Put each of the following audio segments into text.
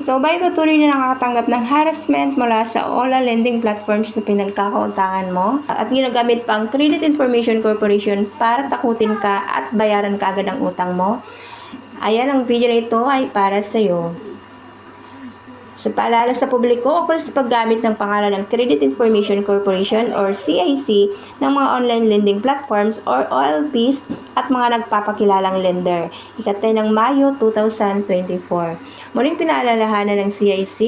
Ikaw ba ay patuloy na nakakatanggap ng harassment mula sa OLA lending platforms na pinagkakautangan mo? At ginagamit pa ang Credit Information Corporation para takutin ka at bayaran ka agad ang utang mo? Ayan, ang video na ito ay para sa iyo. Sa paalala sa publiko o sa paggamit ng pangalan ng Credit Information Corporation or CIC ng mga online lending platforms or OLPs at mga nagpapakilalang lender. Ikatay ng Mayo 2024. Muling pinaalalahanan ng CIC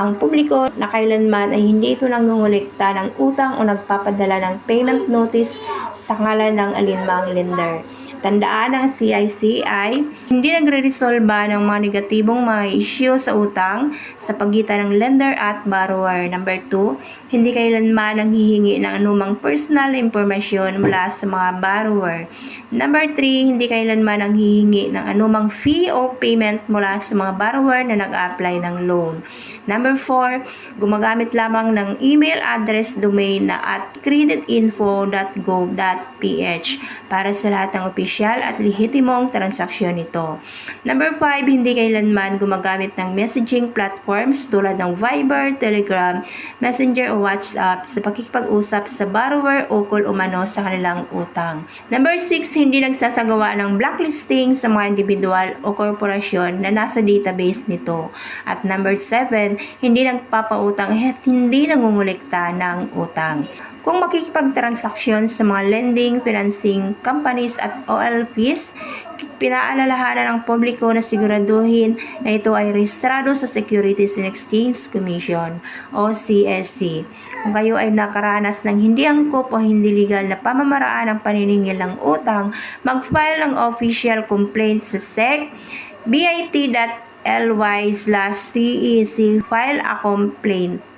ang publiko na kailanman ay hindi ito nangungulikta ng utang o nagpapadala ng payment notice sa ngalan ng alinmang lender. Tandaan ang CIC ay hindi nagre-resolba ng mga negatibong mga issue sa utang sa pagitan ng lender at borrower. Number 2, hindi kailanman nanghihingi ng anumang personal information mula sa mga borrower. Number 3, hindi kailanman nanghihingi ng anumang fee o payment mula sa mga borrower na nag-apply ng loan. Number 4, gumagamit lamang ng email address domain na at creditinfo.gov.ph para sa lahat ng opisyal at lehitimong transaksyon nito. Number 5, hindi kailanman gumagamit ng messaging platforms tulad ng Viber, Telegram, Messenger o WhatsApp sa pakikipag-usap sa borrower ukol umano sa kanilang utang. Number 6, hindi nagsasagawa ng blacklisting sa mga individual o korporasyon na nasa database nito. At number 7, hindi nagpapautang at hindi nangungulikta ng utang. Kung makikipagtransaksyon sa mga lending, financing companies at OLPs, pinaalalahanan ng publiko na siguraduhin na ito ay rehistrado sa Securities and Exchange Commission o CSC. Kung kayo ay nakaranas ng hindi angkop o hindi legal na pamamaraan ng paniningil ng utang, mag-file ng official complaint sa SEC bit.ly slash CEC file a complaint.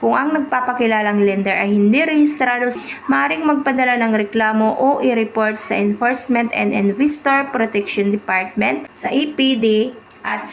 Kung ang nagpapakilalang lender ay hindi rehistrado, maaaring magpadala ng reklamo o i-report sa Enforcement and Investor Protection Department sa EPD at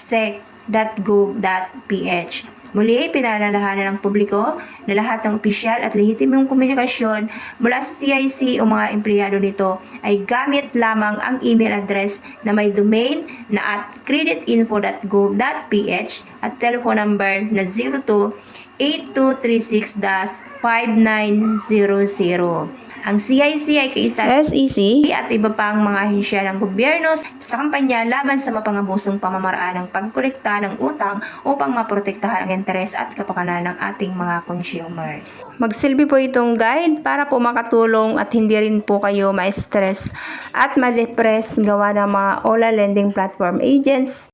sec.gov.ph. Muli, pinalalahanan ng publiko na lahat ng opisyal at lehitimong komunikasyon mula sa CIC o mga empleyado nito ay gamit lamang ang email address na may domain na at creditinfo.gov.ph at telephone number na 02 8236-5900. Ang CIC ay kaisa SEC at iba pang mga ahensya ng gobyerno sa kampanya laban sa mapangabusong pamamaraan ng pagkolekta ng utang upang maprotektahan ang interes at kapakanan ng ating mga consumer. Magsilbi po itong guide para po makatulong at hindi rin po kayo ma-stress at ma-depress gawa ng mga OLA lending platform agents